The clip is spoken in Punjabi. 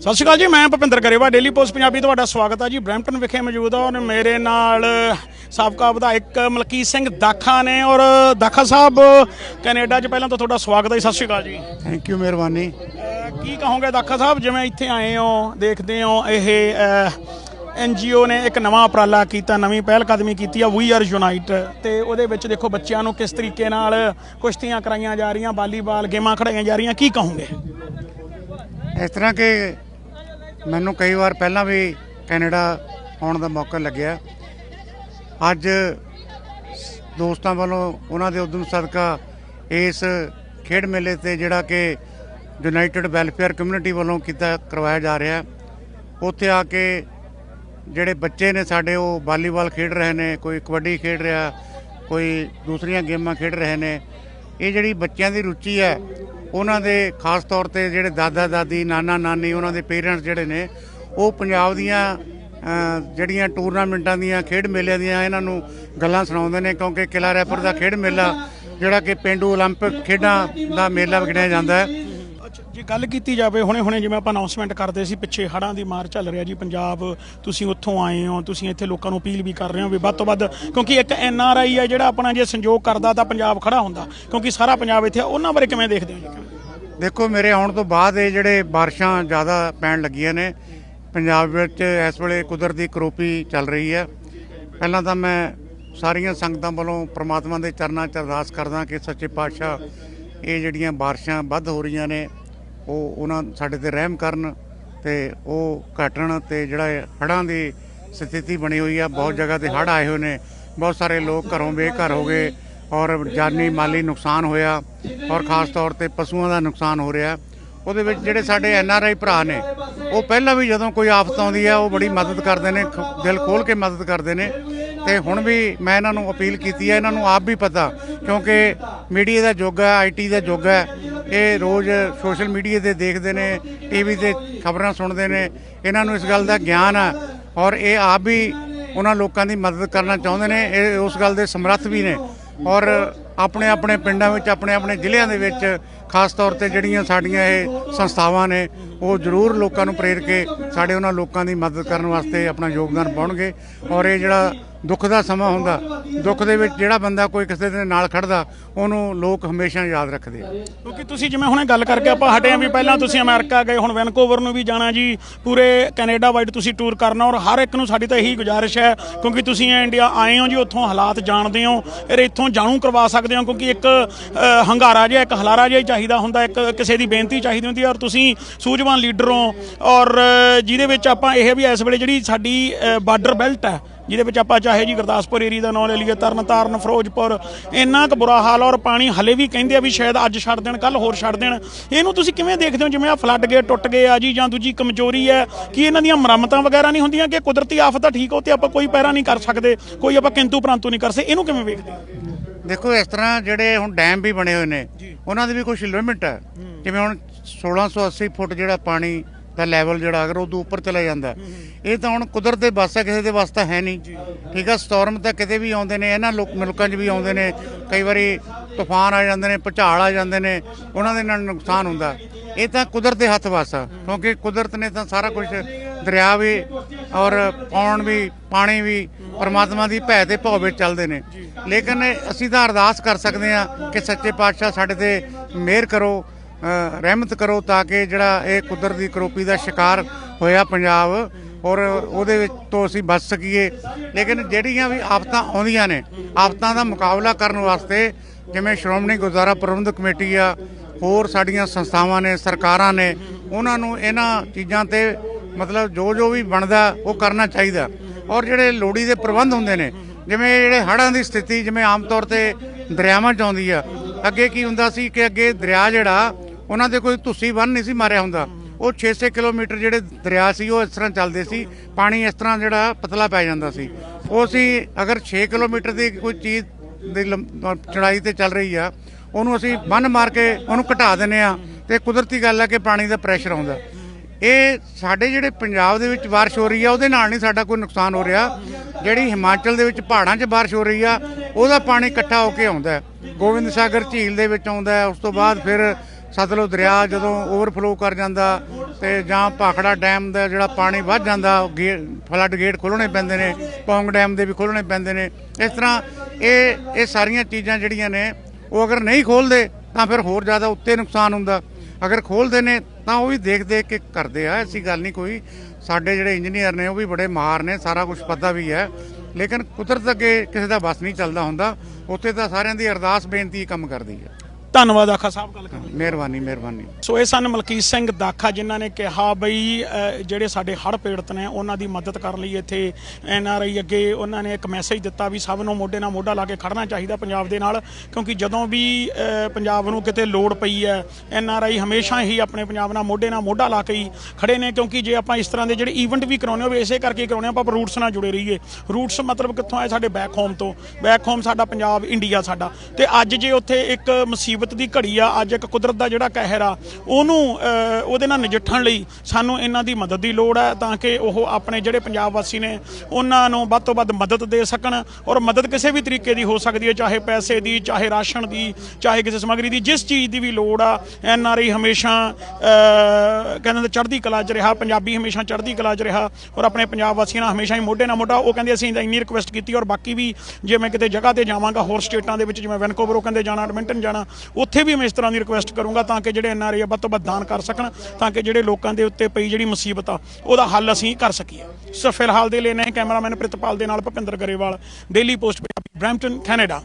ਸਤਿ ਸ਼੍ਰੀ ਅਕਾਲ ਜੀ ਮੈਂ ਭੁਪਿੰਦਰ ਗਰੇਵਾ ਡੇਲੀ ਪੋਸਟ ਪੰਜਾਬੀ ਤੁਹਾਡਾ ਸਵਾਗਤ ਹੈ ਜੀ। ਬ੍ਰੈਂਪਟਨ ਵਿਖੇ ਮੌਜੂਦ ਹਾਂ ਔਰ ਮੇਰੇ ਨਾਲ ਸਾਬਕਾ ਵਿਧਾਇਕ ਮਲਕੀਤ ਸਿੰਘ ਦਾਖਾ ਨੇ ਔਰ ਦਾਖਾ ਸਾਹਿਬ ਕੈਨੇਡਾ 'ਚ ਪਹਿਲਾਂ ਤਾਂ ਤੁਹਾਡਾ ਸਵਾਗਤ ਹੈ ਜੀ, ਸਤਿ ਸ਼੍ਰੀ ਅਕਾਲ ਜੀ। ਥੈਂਕ ਯੂ ਮਿਹਰਬਾਨੀ। ਕੀ ਕਹੋਗੇ ਦਾਖਾ ਸਾਹਿਬ ਜਿਵੇਂ ਇੱਥੇ ਆਏ ਹੋ ਦੇਖਦੇ ਹੋ ਇਹ ਐਨਜੀਓ ਨੇ ਇੱਕ ਨਵਾਂ ਉਪਰਾਲਾ ਕੀਤਾ ਨਵੀਂ ਪਹਿਲ ਕਦਮੀ ਕੀਤੀ ਆ ਵੀ ਆਰ ਯੂਨਾਈਟ ਤੇ ਉਹਦੇ ਵਿੱਚ ਦੇਖੋ ਬੱਚਿਆਂ ਨੂੰ ਕਿਸ ਤਰੀਕੇ ਨਾਲ ਕੁਸ਼ਤੀਆਂ ਕਰਾਈਆਂ ਜਾ ਰਹੀਆਂ ਵਾਲੀਬਾਲ ਗੇਮਾਂ ਖੜਾਈਆਂ ਜਾ ਰਹੀਆਂ ਕੀ ਕਹੋਗੇ? ਇਸ ਤਰ੍ਹਾਂ ਕਿ ਮੈਨੂੰ ਕਈ ਵਾਰ ਪਹਿਲਾਂ ਵੀ ਕੈਨੇਡਾ ਆਉਣ ਦਾ ਮੌਕਾ ਲੱਗਿਆ। ਅੱਜ ਦੋਸਤਾਂ ਵੱਲੋਂ ਉਹਨਾਂ ਦੇ ਉਦਮ ਸਦਕਾ ਇਸ ਖੇਡ ਮੇਲੇ ਤੇ ਜਿਹੜਾ ਕਿ ਯੂਨਾਈਟਿਡ ਵੈਲਫੇਅਰ ਕਮਿਊਨਿਟੀ ਵੱਲੋਂ ਕੀਤਾ, ਕਰਵਾਇਆ ਜਾ ਰਿਹਾ। ਉੱਥੇ ਆ ਕੇ ਜਿਹੜੇ ਬੱਚੇ ਨੇ ਸਾਡੇ, ਉਹ ਵਾਲੀਬਾਲ ਖੇਡ ਰਹੇ ਨੇ, ਕੋਈ ਕਬੱਡੀ ਖੇਡ ਰਿਹਾ, ਕੋਈ ਦੂਸਰੀਆਂ ਗੇਮਾਂ ਖੇਡ ਰਹੇ ਨੇ। ਇਹ ਜਿਹੜੀ ਬੱਚਿਆਂ ਦੀ ਰੁਚੀ ਹੈ ਉਹਨਾਂ ਦੇ ਖਾਸ ਤੌਰ ਤੇ ਜਿਹੜੇ ਦਾਦਾ ਦਾਦੀ ਨਾਨਾ ਨਾਨੀ ਉਹਨਾਂ ਦੇ ਪੇਰੈਂਟਸ ਜਿਹੜੇ ਨੇ ਉਹ ਪੰਜਾਬ ਦੀਆਂ ਅ, ਜਿਹੜੀਆਂ ਟੂਰਨਾਮੈਂਟਾਂ ਦੀਆਂ ਖੇਡ ਮੇਲਿਆਂ ਦੀਆਂ ਇਹਨਾਂ ਨੂੰ ਗੱਲਾਂ ਸੁਣਾਉਂਦੇ ਨੇ ਕਿਉਂਕਿ ਕਿਲਾ ਰੈਪਰ ਦਾ ਖੇਡ ਮੇਲਾ ਜਿਹੜਾ ਕਿ ਪਿੰਡੂ 올림픽 ਖੇਡਾਂ ਦਾ ਮੇਲਾ ਗਿਣਿਆ ਜਾਂਦਾ ਹੈ ਅੱਛਾ ਜੇ ਗੱਲ ਕੀਤੀ ਜਾਵੇ ਹੁਣੇ ਹੁਣੇ ਜਿਵੇਂ ਆਪਾਂ ਅਨਾਉਂਸਮੈਂਟ ਕਰਦੇ ਸੀ, ਪਿੱਛੇ ਹੜਾਂ ਦੀ ਮਾਰ ਚੱਲ ਰਿਹਾ ਜੀ ਪੰਜਾਬ। ਤੁਸੀਂ ਉੱਥੋਂ ਆਏ ਹੋ, ਤੁਸੀਂ ਇੱਥੇ ਲੋਕਾਂ ਨੂੰ ਅਪੀਲ ਵੀ ਕਰ ਰਹੇ ਹੋ ਵੀ ਵੱਧ ਤੋਂ ਵੱਧ, ਕਿਉਂਕਿ ਇੱਕ ਐਨ ਆਰ ਆਈ ਹੈ ਜਿਹੜਾ ਆਪਣਾ ਜੇ ਸੰਯੋਗ ਕਰਦਾ ਤਾਂ ਪੰਜਾਬ ਖੜਾ ਹੁੰਦਾ, ਕਿਉਂਕਿ ਸਾਰਾ ਪੰਜਾਬ ਇੱਥੇ ਉਹਨਾਂ ਬਾਰੇ ਕਿਵੇਂ ਦੇਖਦੇ ਹੋ ਜੀ? ਦੇਖੋ, ਮੇਰੇ ਆਉਣ ਤੋਂ ਬਾਅਦ ਇਹ ਜਿਹੜੇ ਬਾਰਿਸ਼ਾਂ ਜ਼ਿਆਦਾ ਪੈਣ ਲੱਗੀਆਂ ਨੇ, ਪੰਜਾਬ ਵਿੱਚ ਇਸ ਵੇਲੇ ਕੁਦਰਤੀ ਕਰੋਪੀ ਚੱਲ ਰਹੀ ਹੈ। ਪਹਿਲਾਂ ਤਾਂ ਮੈਂ ਸਾਰੀਆਂ ਸੰਗਤਾਂ ਵੱਲੋਂ ਪ੍ਰਮਾਤਮਾ ਦੇ ਚਰਨਾਂ 'ਚ ਅਰਦਾਸ ਕਰਦਾ ਕਿ ਸੱਚੇ ਪਾਤਸ਼ਾਹ ਇਹ ਜਿਹੜੀਆਂ ਬਾਰਿਸ਼ਾਂ ਵੱਧ ਹੋ ਰਹੀਆਂ ਨੇ ਉਹ ਉਹਨਾਂ ਸਾਡੇ ਤੇ ਰਹਿਮ ਕਰਨ ਤੇ ਉਹ ਘਟਣ ਤੇ ਜਿਹੜਾ ਹੜ੍ਹਾਂ ਦੀ ਸਥਿਤੀ ਬਣੀ ਹੋਈ ਆ, ਬਹੁਤ ਜਗ੍ਹਾ ਤੇ ਹੜ੍ਹ ਆਏ ਹੋਏ ਨੇ, ਬਹੁਤ ਸਾਰੇ ਲੋਕ ਘਰੋਂ ਬੇਘਰ ਹੋ ਗਏ ਔਰ ਜਾਨੀ ਮਾਲੀ ਨੁਕਸਾਨ ਹੋਇਆ ਔਰ ਖਾਸ ਤੌਰ ਤੇ ਪਸ਼ੂਆਂ ਦਾ ਨੁਕਸਾਨ ਹੋ ਰਿਹਾ। ਉਹਦੇ ਵਿੱਚ ਜਿਹੜੇ ਸਾਡੇ ਐਨ ਆਰ ਆਈ ਭਰਾ ਨੇ, ਉਹ ਪਹਿਲਾਂ ਵੀ ਜਦੋਂ ਕੋਈ ਆਫਤ ਆਉਂਦੀ ਹੈ ਉਹ ਬੜੀ ਮਦਦ ਕਰਦੇ ਨੇ ਦਿਲ ਖੋਲ ਕੇ ਮਦਦ ਕਰਦੇ ਨੇ ਤੇ ਹੁਣ ਵੀ ਮੈਂ ਇਹਨਾਂ ਨੂੰ ਅਪੀਲ ਕੀਤੀ ਹੈ ਇਹਨਾਂ ਨੂੰ ਆਪ ਵੀ ਪਤਾ ਕਿਉਂਕਿ ਮੀਡੀਆ ਦਾ ਯੁੱਗ ਹੈ ਆਈਟੀ ਦਾ ਯੁੱਗ ਹੈ ਇਹ ਰੋਜ਼ ਸੋਸ਼ਲ ਮੀਡੀਆ ਤੇ ਦੇਖਦੇ ਨੇ ਟੀਵੀ ਤੇ ਖਬਰਾਂ ਸੁਣਦੇ ਨੇ। ਇਹਨਾਂ ਨੂੰ ਇਸ ਗੱਲ ਦਾ ਗਿਆਨ ਆ ਔਰ ਇਹ ਆਪ ਵੀ ਉਹਨਾਂ ਲੋਕਾਂ ਦੀ ਮਦਦ ਕਰਨਾ ਚਾਹੁੰਦੇ ਨੇ। ਇਹ ਉਸ ਗੱਲ ਦੇ ਸਮਰੱਥ ਵੀ ਨੇ ਔਰ ਆਪਣੇ ਆਪਣੇ ਪਿੰਡਾਂ ਵਿੱਚ, ਆਪਣੇ ਆਪਣੇ ਜ਼ਿਲ੍ਹਿਆਂ ਦੇ ਵਿੱਚ ਖਾਸ ਤੌਰ ਤੇ ਜਿਹੜੀਆਂ ਸਾਡੀਆਂ ਇਹ ਸੰਸਥਾਵਾਂ ਨੇ, ਉਹ ਜ਼ਰੂਰ ਲੋਕਾਂ ਨੂੰ ਪ੍ਰੇਰ ਕੇ ਸਾਡੇ ਉਹਨਾਂ ਲੋਕਾਂ ਦੀ ਮਦਦ ਕਰਨ ਵਾਸਤੇ ਆਪਣਾ ਯੋਗਦਾਨ ਪਾਉਣਗੇ। ਔਰ ਇਹ ਜਿਹੜਾ ਦੁੱਖ ਦਾ ਸਮਾਂ ਹੁੰਦਾ। ਦੁੱਖ ਦੇ ਵਿੱਚ ਜਿਹੜਾ ਬੰਦਾ ਕੋਈ ਕਿਸੇ ਦੇ ਨਾਲ ਖੜਦਾ, ਉਹਨੂੰ ਲੋਕ ਹਮੇਸ਼ਾ ਯਾਦ ਰੱਖਦੇ ਆ। ਕਿਉਂਕਿ ਤੁਸੀਂ ਜਿਵੇਂ ਹੁਣੇ ਗੱਲ ਕਰਕੇ ਆਪਾਂ ਹਟੇ ਆਂ ਵੀ ਪਹਿਲਾਂ ਤੁਸੀਂ ਅਮਰੀਕਾ ਗਏ, ਹੁਣ ਵੈਨਕੂਵਰ ਨੂੰ ਵੀ ਜਾਣਾ ਜੀ, ਪੂਰੇ ਕੈਨੇਡਾ ਵਾਈਡ ਤੁਸੀਂ ਟੂਰ ਕਰਨਾ ਔਰ ਹਰ ਇੱਕ ਨੂੰ ਸਾਡੀ ਤਾਂ ਇਹੀ ਗੁਜ਼ਾਰਿਸ਼ ਹੈ, ਕਿਉਂਕਿ ਤੁਸੀਂ ਇੰਡੀਆ ਆਏ ਹੋ ਜੀ, ਉੱਥੋਂ ਹਾਲਾਤ ਜਾਣਦੇ ਹੋ, ਫਿਰ ਇੱਥੋਂ ਜਾਣੂ ਕਰਵਾ ਸਕਦੇ ਹੋ, ਕਿਉਂਕਿ ਇੱਕ ਹੰਗਾਰਾ ਜਿਹਾ, ਇੱਕ ਹਲਾਰਾ ਜਿਹਾ ਹੀ ਚਾਹੀਦਾ ਹੁੰਦਾ, ਇੱਕ ਕਿਸੇ ਦੀ ਬੇਨਤੀ ਚਾਹੀਦੀ ਹੁੰਦੀ ਹੈ ਔਰ ਤੁਸੀਂ ਸੂਝਵਾਨ ਲੀਡਰ ਹੋ ਔਰ ਜਿਹਦੇ ਵਿੱਚ ਆਪਾਂ ਇਹ ਵੀ ਇਸ ਵੇਲੇ ਜਿਹੜੀ ਸਾਡੀ ਬਾਰਡਰ ਬੈਲਟ ਹੈ ਜਿਹਦੇ ਵਿੱਚ ਆਪਾਂ ਚਾਹੇ ਜੀ ਗੁਰਦਾਸਪੁਰ ਏਰੀਆ ਦਾ ਨਾਂ ਲੈ ਲਈਏ ਤਰਨ ਤਾਰਨ ਫਿਰੋਜ਼ਪੁਰ ਇੰਨਾ ਕੁ ਬੁਰਾ ਹਾਲ ਔਰ ਪਾਣੀ ਹਲੇ ਵੀ ਕਹਿੰਦੇ ਆ ਵੀ ਸ਼ਾਇਦ ਅੱਜ ਛੱਡ ਦੇਣ ਕੱਲ ਹੋਰ ਛੱਡ ਦੇਣ। ਇਹਨੂੰ ਤੁਸੀਂ ਕਿਵੇਂ ਦੇਖਦੇ ਹੋ? ਜਿਵੇਂ ਆ ਫਲੱਡ ਗਏ ਟੁੱਟ ਗਏ ਆ ਜੀ ਜਾਂ ਦੂਜੀ ਕਮਜ਼ੋਰੀ ਹੈ ਕਿ ਇਹਨਾਂ ਦੀਆਂ ਮੁਰੰਮਤਾਂ ਵਗੈਰਾ ਨਹੀਂ ਹੁੰਦੀਆਂ ਕਿ ਕੁਦਰਤੀ ਆਫਤ ਆ ਠੀਕ ਹੋ ਤੇ ਆਪਾਂ ਕੋਈ ਪੈਰਾ ਨਹੀਂ ਕਰ ਸਕਦੇ ਕੋਈ ਆਪਾਂ ਕਿੰਤੂ ਪ੍ਰੰਤੂ ਨਹੀਂ ਕਰ ਸਕਦੇ ਇਹਨੂੰ ਕਿਵੇਂ ਵੇਖਦੇ ਦੇਖੋ ਇਸ ਤਰ੍ਹਾਂ ਜਿਹੜੇ ਹੁਣ ਡੈਮ ਵੀ ਬਣੇ ਹੋਏ ਨੇ ਉਹਨਾਂ ਦੀ ਵੀ ਕੁਝ ਲਿਮਿਟ ਹੈ। ਜਿਵੇਂ ਹੁਣ 1680 ਫੁੱਟ ਜਿਹੜਾ ਪਾਣੀ ਦਾ ਲੈਵਲ ਜਿਹੜਾ ਅਗਰ ਉਹ ਤੋਂ ਉੱਪਰ ਚਲਾ ਜਾਂਦਾ ਇਹ ਤਾਂ ਹੁਣ ਕੁਦਰਤ ਦੇ ਵੱਸ ਕਿਸੇ ਦੇ ਵੱਸ ਹੈ ਨਹੀਂ। ਠੀਕ ਆ ਸਟਾਰਮ ਤਾਂ ਕਿਤੇ ਵੀ ਆਉਂਦੇ ਨੇ, ਇਹਨਾਂ ਲੋਕ ਮੁਲਕਾਂ 'ਚ ਵੀ ਆਉਂਦੇ ਨੇ। ਕਈ ਵਾਰੀ ਤੂਫਾਨ ਆ ਜਾਂਦੇ ਨੇ, ਭੁਚਾਲ ਆ ਜਾਂਦੇ ਨੇ, ਉਹਨਾਂ ਦੇ ਨਾਲ ਨੁਕਸਾਨ ਹੁੰਦਾ ਇਹ ਤਾਂ ਕੁਦਰਤ ਦੇ ਹੱਥ ਵਾਸਾ ਕਿਉਂਕਿ ਕੁਦਰਤ ਨੇ ਤਾਂ ਸਾਰਾ ਕੁਝ ਦਰਿਆ ਵੀ ਔਰ ਪੌਣ ਵੀ, ਪਾਣੀ ਵੀ ਪਰਮਾਤਮਾ ਦੀ ਭੈ ਤੇ ਭਉ ਵਿੱਚ ਚੱਲਦੇ ਨੇ। ਲੇਕਿਨ ਅਸੀਂ ਤਾਂ ਅਰਦਾਸ ਕਰ ਸਕਦੇ ਹਾਂ ਕਿ ਸੱਚੇ ਪਾਤਸ਼ਾਹ ਸਾਡੇ ਤੇ ਮਿਹਰ ਕਰੋ ਰਹਿਮਤ ਕਰੋ ਤਾਂ ਕਿ ਜਿਹੜਾ ਇਹ ਕੁਦਰਤੀ ਕਰੋਪੀ ਦਾ ਸ਼ਿਕਾਰ ਹੋਇਆ ਪੰਜਾਬ ਔਰ ਉਹਦੇ ਵਿੱਚ ਤੋਂ ਅਸੀਂ ਬਚ ਸਕੀਏ। ਲੇਕਿਨ ਜਿਹੜੀਆਂ ਵੀ ਆਫਤਾਂ ਆਉਂਦੀਆਂ ਨੇ, ਆਫਤਾਂ ਦਾ ਮੁਕਾਬਲਾ ਕਰਨ ਵਾਸਤੇ ਜਿਵੇਂ ਸ਼੍ਰੋਮਣੀ ਗੁਰਦੁਆਰਾ ਪ੍ਰਬੰਧਕ ਕਮੇਟੀ ਆ, ਹੋਰ ਸਾਡੀਆਂ ਸੰਸਥਾਵਾਂ ਨੇ, ਸਰਕਾਰਾਂ ਨੇ, ਉਹਨਾਂ ਨੂੰ ਇਹਨਾਂ ਚੀਜ਼ਾਂ ਤੇ ਮਤਲਬ ਜੋ ਜੋ ਵੀ ਬਣਦਾ ਉਹ ਕਰਨਾ ਚਾਹੀਦਾ। ਔਰ ਜਿਹੜੇ ਲੋੜੀ ਦੇ ਪ੍ਰਬੰਧ ਹੁੰਦੇ ਨੇ, ਜਿਵੇਂ ਜਿਹੜੇ ਹੜ੍ਹਾਂ ਦੀ ਸਥਿਤੀ ਜਿਵੇਂ ਆਮ ਤੌਰ ਤੇ ਦਰਿਆਵਾਂ 'ਚ ਆਉਂਦੀ ਆ, ਅੱਗੇ ਕੀ ਹੁੰਦਾ ਸੀ ਕਿ ਅੱਗੇ ਦਰਿਆ ਜਿਹੜਾ ਉਹਨਾਂ ਦੇ ਕੋਈ ਤੁਸੀਂ ਬੰਨ ਨਹੀਂ ਸੀ ਮਾਰਿਆ ਹੁੰਦਾ। ਉਹ 6-6 ਕਿਲੋਮੀਟਰ ਜਿਹੜੇ ਦਰਿਆ ਸੀ ਉਹ ਇਸ ਤਰ੍ਹਾਂ ਚੱਲਦੇ ਸੀ। ਪਾਣੀ ਇਸ ਤਰ੍ਹਾਂ ਜਿਹੜਾ ਪਤਲਾ ਪੈ ਜਾਂਦਾ ਸੀ। ਉਹ ਅਸੀਂ ਅਗਰ 6 ਕਿਲੋਮੀਟਰ ਦੀ ਕੋਈ ਚੀਜ਼ ਦੀ ਚੜਾਈ ਤੇ ਚੱਲ ਰਹੀ ਆ ਉਹਨੂੰ ਅਸੀਂ ਬੰਨ ਮਾਰ ਕੇ ਉਹਨੂੰ ਘਟਾ ਦਿੰਨੇ ਆ ਤੇ ਕੁਦਰਤੀ ਗੱਲ ਆ ਕਿ ਪਾਣੀ ਦਾ ਪ੍ਰੈਸ਼ਰ ਆਉਂਦਾ। ਇਹ ਸਾਡੇ ਜਿਹੜੇ ਪੰਜਾਬ ਦੇ ਵਿੱਚ ਬਾਰਿਸ਼ ਹੋ ਰਹੀ ਆ ਉਹਦੇ ਨਾਲ ਨਹੀਂ ਸਾਡਾ ਕੋਈ ਨੁਕਸਾਨ ਹੋ ਰਿਹਾ। ਜਿਹੜੀ ਹਿਮਾਚਲ ਦੇ ਵਿੱਚ ਪਹਾੜਾਂ 'ਚ ਬਾਰਿਸ਼ ਹੋ ਰਹੀ ਆ ਉਹਦਾ ਪਾਣੀ ਇਕੱਠਾ ਹੋ ਕੇ ਆਉਂਦਾ। ਗੋਬਿੰਦ ਸਾਗਰ ਝੀਲ ਦੇ ਵਿੱਚ ਆਉਂਦਾ ਉਸ ਤੋਂ ਬਾਅਦ ਫਿਰ ਸਤਲੁਜ ਦਰਿਆ ਜਦੋਂ ਓਵਰਫਲੋ ਕਰ ਜਾਂਦਾ ਤੇ ਜਾਂ ਭਾਖੜਾ ਡੈਮ ਦਾ ਜਿਹੜਾ ਪਾਣੀ ਵੱਧ ਜਾਂਦਾ ਫਲੱਡ ਗੇਟ ਖੋਲ੍ਹਣੇ ਪੈਂਦੇ ਨੇ, ਪੌਂਗ ਡੈਮ ਦੇ ਵੀ ਖੋਲ੍ਹਣੇ ਪੈਂਦੇ ਨੇ। ਇਸ ਤਰ੍ਹਾਂ ਇਹ ਇਹ ਸਾਰੀਆਂ ਚੀਜ਼ਾਂ ਜਿਹੜੀਆਂ ਨੇ, ਉਹ ਅਗਰ ਨਹੀਂ ਖੋਲਦੇ ਤਾਂ ਫਿਰ ਹੋਰ ਜ਼ਿਆਦਾ ਉੱਤੇ ਨੁਕਸਾਨ ਹੁੰਦਾ। ਅਗਰ ਖੋਲਦੇ ਨੇ ਤਾਂ ਉਹ ਵੀ ਦੇਖ ਦੇਖ ਕੇ ਕਰਦੇ ਆ, ਐਸੀ ਗੱਲ ਨਹੀਂ ਕੋਈ। ਸਾਡੇ ਜਿਹੜੇ ਇੰਜੀਨੀਅਰ ਨੇ, ਉਹ ਵੀ ਬੜੇ ਮਾਹਰ ਨੇ, ਸਾਰਾ ਕੁਝ ਪਤਾ ਵੀ ਹੈ। ਲੇਕਿਨ ਕੁਦਰਤ ਅੱਗੇ ਕਿਸੇ ਦਾ ਬਸ ਨਹੀਂ ਚੱਲਦਾ ਹੁੰਦਾ, ਉੱਥੇ ਤਾਂ ਸਾਰਿਆਂ ਦੀ ਅਰਦਾਸ ਬੇਨਤੀ ਕੰਮ ਕਰਦੀ ਹੈ। ਧੰਨਵਾਦ ਆਖਾ ਸਾਹਿਬ ਗੱਲ ਕਰਨ ਲਈ ਮਿਹਰਬਾਨੀ ਮਿਹਰਬਾਨੀ। ਸੋ ਇਹ ਸਨ ਮਲਕੀਤ ਸਿੰਘ ਦਾਖਾ ਜਿਨ੍ਹਾਂ ਨੇ ਕਿਹਾ ਬਈ ਜਿਹੜੇ ਸਾਡੇ ਹੜ੍ਹ ਪੀੜਤ ਨੇ ਉਹਨਾਂ ਦੀ ਮਦਦ ਕਰਨ ਲਈ ਇੱਥੇ ਐਨ ਆਰ ਆਈ ਅੱਗੇ ਉਹਨਾਂ ਨੇ ਇੱਕ ਮੈਸੇਜ ਦਿੱਤਾ ਵੀ ਸਭ ਨੂੰ ਮੋਢੇ ਨਾਲ ਮੋਢਾ ਲਾ ਕੇ ਖੜਨਾ ਚਾਹੀਦਾ ਪੰਜਾਬ ਦੇ ਨਾਲ ਕਿਉਂਕਿ ਜਦੋਂ ਵੀ ਪੰਜਾਬ ਨੂੰ ਕਿਤੇ ਲੋੜ ਪਈ ਹੈ ਐਨ ਆਰ ਆਈ ਹਮੇਸ਼ਾ ਹੀ ਆਪਣੇ ਪੰਜਾਬ ਨਾਲ ਮੋਢੇ ਨਾਲ ਮੋਢਾ ਲਾ ਕੇ ਹੀ ਖੜੇ ਨੇ ਕਿਉਂਕਿ ਜੇ ਆਪਾਂ ਇਸ ਤਰ੍ਹਾਂ ਦੇ ਜਿਹੜੇ ਇਵੈਂਟ ਵੀ ਕਰਾਉਣੇ ਹੋਵੇ ਇਸੇ ਕਰਕੇ ਕਰਾਉਣੇ ਆਪਾਂ ਰੂਟਸ ਨਾਲ ਜੁੜੇ ਰਹੀਏ। ਰੂਟਸ ਮਤਲਬ ਕਿੱਥੋਂ ਆਏ? ਸਾਡੇ ਬੈਕ ਹੋਮ ਤੋਂ। ਬੈਕ ਹੋਮ ਸਾਡਾ ਪੰਜਾਬ ਇੰਡੀਆ ਸਾਡਾ। ਤੇ ਅੱਜ ਜੇ ਉੱਥੇ ਇੱਕ ਮੁਸੀਬਤ ਦੀ ਘੜੀ ਆ, ਅੱਜ ਇੱਕ ਕੁਦਰਤ ਦਾ ਜਿਹੜਾ ਕਹਿਰ ਆ, ਉਹਨੂੰ ਉਹਦੇ ਨਾਲ ਨਜਿੱਠਣ ਲਈ ਸਾਨੂੰ ਇਹਨਾਂ ਦੀ ਮਦਦ ਦੀ ਲੋੜ ਹੈ ਤਾਂ ਕਿ ਉਹ ਆਪਣੇ ਜਿਹੜੇ ਪੰਜਾਬ ਵਾਸੀ ਨੇ, ਉਹਨਾਂ ਨੂੰ ਵੱਧ ਤੋਂ ਵੱਧ ਮਦਦ ਦੇ ਸਕਣ ਔਰ ਮਦਦ ਕਿਸੇ ਵੀ ਤਰੀਕੇ ਦੀ ਹੋ ਸਕਦੀ ਹੈ, ਚਾਹੇ ਪੈਸੇ ਦੀ, ਚਾਹੇ ਰਾਸ਼ਨ ਦੀ, ਚਾਹੇ ਕਿਸੇ ਸਮੱਗਰੀ ਦੀ, ਜਿਸ ਚੀਜ਼ ਦੀ ਵੀ ਲੋੜ ਆ, ਐਨ ਆਰ ਆਈ ਹਮੇਸ਼ਾ ਕਹਿੰਦੇ ਚੜ੍ਹਦੀ ਕਲਾ 'ਚ ਰਿਹਾ, ਪੰਜਾਬੀ ਹਮੇਸ਼ਾ ਚੜ੍ਹਦੀ ਕਲਾ 'ਚ ਰਿਹਾ ਔਰ ਆਪਣੇ ਪੰਜਾਬ ਵਾਸੀਆਂ ਨਾਲ ਹਮੇਸ਼ਾ ਹੀ ਮੋਢੇ ਨਾਲ ਮੋਢਾ, ਉਹ ਕਹਿੰਦੇ ਅਸੀਂ ਤਾਂ ਇੰਨੀ ਰਿਕੁਐਸਟ ਕੀਤੀ ਔਰ ਬਾਕੀ ਵੀ ਜੇ ਮੈਂ ਕਿਤੇ ਜਗ੍ਹਾ ਤੇ ਜਾਵਾਂਗਾ, ਹੋਰ ਸਟੇਟਾਂ ਦੇ ਵਿੱਚ ਜਿਵੇਂ ਵੈਨਕੂਵਰ ਉਹ ਕਹਿੰਦੇ ਜਾਣਾ ਐਡਮਿੰਟਨ ਜਾਣਾ ਉੱਥੇ ਵੀ ਮੈਂ ਇਸ ਤਰ੍ਹਾਂ ਦੀ ਰਿਕੁਐਸਟ ਕਰੂੰਗਾ ਤਾਂ ਕਿ ਜਿਹੜੇ ਐਨਆਰਆਈ ਵੱਧ ਤੋਂ ਵੱਧ ਦਾਨ ਕਰ ਸਕਣ, ਤਾਂ ਕਿ ਜਿਹੜੇ ਲੋਕਾਂ ਦੇ ਉੱਤੇ ਪਈ ਜਿਹੜੀ ਮੁਸੀਬਤ ਆ, ਉਹਦਾ ਹੱਲ ਅਸੀਂ ਕਰ ਸਕੀਏ। ਸੋ ਫਿਲਹਾਲ ਦੇ ਲਈ ਨੇ ਕੈਮਰਾਮੈਨ ਪ੍ਰਿਤਪਾਲ ਦੇ ਨਾਲ Bhupinder Grewal Daily Post Punjabi Brampton Canada